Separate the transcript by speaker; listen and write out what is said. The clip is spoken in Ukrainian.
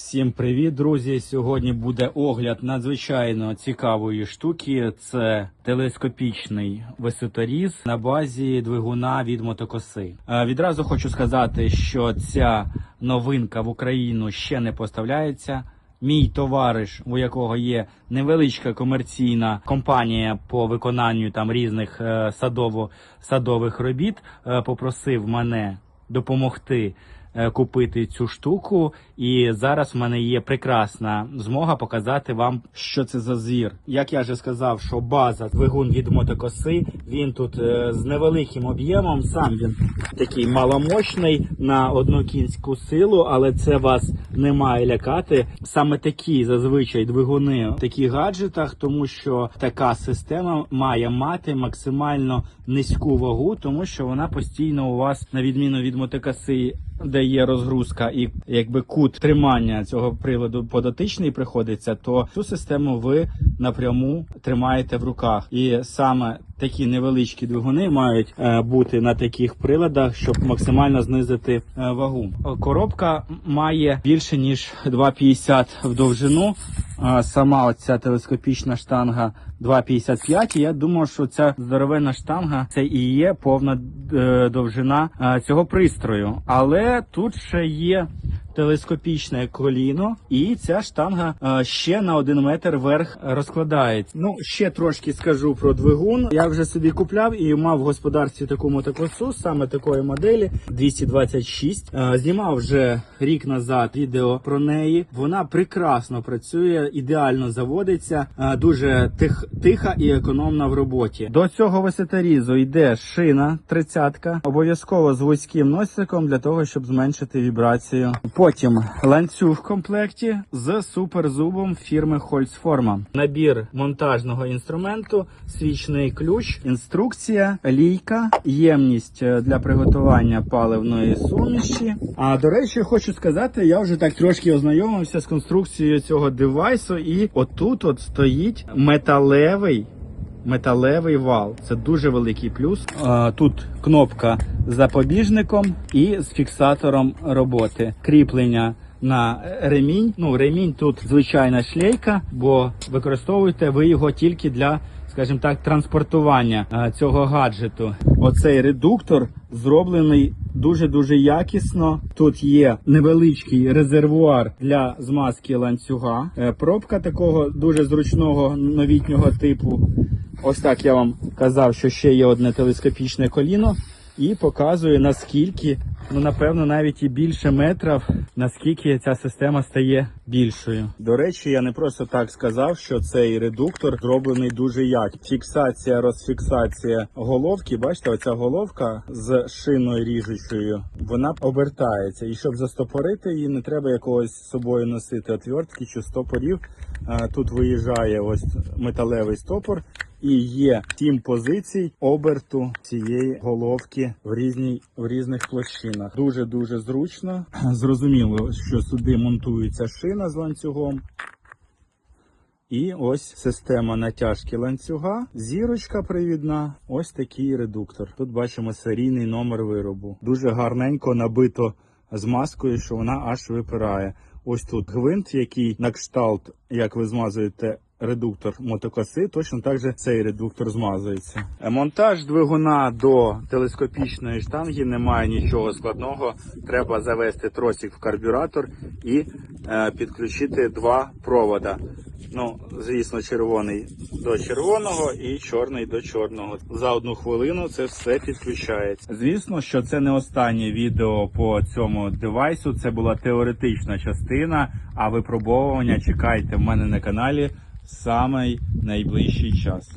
Speaker 1: Всім привіт, друзі! Сьогодні буде огляд надзвичайно цікавої штуки. Це телескопічний висоторіз на базі двигуна від мотокоси. Е, Відразу хочу сказати, що ця новинка в Україну ще не поставляється. Мій товариш, у якого є невеличка комерційна компанія по виконанню там різних е, садово садових робіт, е, попросив мене допомогти купити цю штуку. І зараз в мене є прекрасна змога показати вам, що це за звір. Як я вже сказав, що база двигун від мотокоси. Він тут е, з невеликим об'ємом. Сам він такий маломощний на одну кінську силу, але це вас не має лякати. Саме такі зазвичай двигуни в таких гаджетах, тому що така система має мати максимально низьку вагу, тому що вона постійно у вас, на відміну від мотокоси, де є розгрузка і якби кут тримання цього приладу податичний приходиться, то цю систему ви напряму тримаєте в руках. І саме такі невеличкі двигуни мають е, бути на таких приладах, щоб максимально знизити е, вагу. Коробка має більше ніж 2,50 в довжину. Сама оця телескопічна штанга 2,55. І я думав, що ця здоровенна штанга це і є повна е, довжина цього пристрою. Але тут ще є телескопічне коліно, і ця штанга е, ще на один метр вверх розкладається. Ну ще трошки скажу про двигун. Я вже собі купляв і мав в господарстві таку мотокосу, саме такої моделі 226. Е, Знімав вже рік назад відео про неї. Вона прекрасно працює, ідеально заводиться, е, дуже тих, тиха і економна в роботі. До цього висоторізу йде шина 30 обов'язково з вузьким носиком для того, щоб зменшити вібрацію. Потім ланцюг в комплекті з суперзубом фірми Holzforma. Набір монтажного інструменту, свічний ключ, інструкція, лійка, ємність е, для приготування паливної суміші. А до речі, хочу сказати, я вже так трошки ознайомився з конструкцією цього девайсу, і отут от стоїть металевий. Металевий вал це дуже великий плюс. Тут кнопка з запобіжником і з фіксатором роботи. Кріплення на ремінь. Ну, ремінь тут звичайна шлейка, бо використовуєте ви його тільки для, скажімо так, транспортування цього гаджету. Оцей редуктор зроблений дуже дуже якісно. Тут є невеличкий резервуар для змазки ланцюга, Е, пробка такого дуже зручного новітнього типу. Ось так я вам казав, що ще є одне телескопічне коліно, і показує наскільки, ну напевно, навіть і більше метрів, наскільки ця система стає більшою. До речі, я не просто так сказав, що цей редуктор зроблений дуже як. Фіксація, розфіксація головки. Бачите, оця головка з шиною ріжучою, вона обертається. І щоб застопорити її, не треба якогось з собою носити отвертки чи стопорів. Тут виїжджає ось металевий стопор. І є сім позицій оберту цієї головки в різній в різних площинах. Дуже дуже зручно. Зрозуміло, що сюди монтується шина з ланцюгом. І ось система натяжки ланцюга, зірочка привідна, ось такий редуктор. Тут бачимо серійний номер виробу. Дуже гарненько набито змазкою, що вона аж випирає. Ось тут гвинт, який на кшталт, як ви змазуєте редуктор мотокоси, точно так же цей редуктор змазується. Е, Монтаж двигуна до телескопічної штанги немає нічого складного. Треба завести тросик в карбюратор і е, підключити два провода. Ну, звісно, червоний до червоного і чорний до чорного. За одну хвилину це все підключається. Звісно, що це не останнє відео по цьому девайсу. Це була теоретична частина. А випробовування чекайте в мене на каналі самий найближчий час.